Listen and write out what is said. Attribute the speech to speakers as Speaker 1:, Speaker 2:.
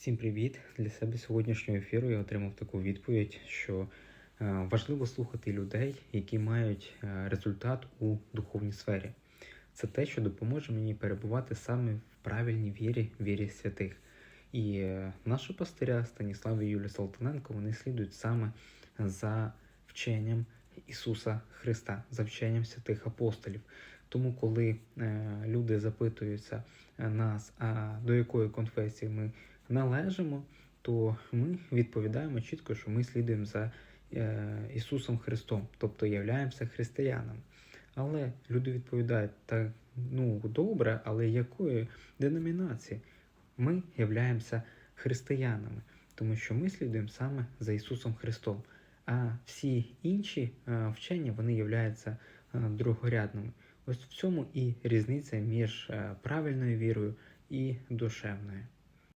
Speaker 1: Всім привіт! Для себе сьогоднішнього ефіру я отримав таку відповідь, що е, важливо слухати людей, які мають е, результат у духовній сфері. Це те, що допоможе мені перебувати саме в правильній вірі, вірі святих. І е, наші пастиря Станіслав і Юлія Салтаненко вони слідують саме за вченням Ісуса Христа, за вченням святих апостолів. Тому, коли люди запитуються нас, а до якої конфесії ми належимо, то ми відповідаємо чітко, що ми слідуємо за е, Ісусом Христом, тобто являємося християнами. Але люди відповідають, так ну добре, але якої деномінації? Ми являємося християнами, тому що ми слідуємо саме за Ісусом Христом. А всі інші е, вчення вони являються е, другорядними. Ось в цьому і різниця між правильною вірою і душевною.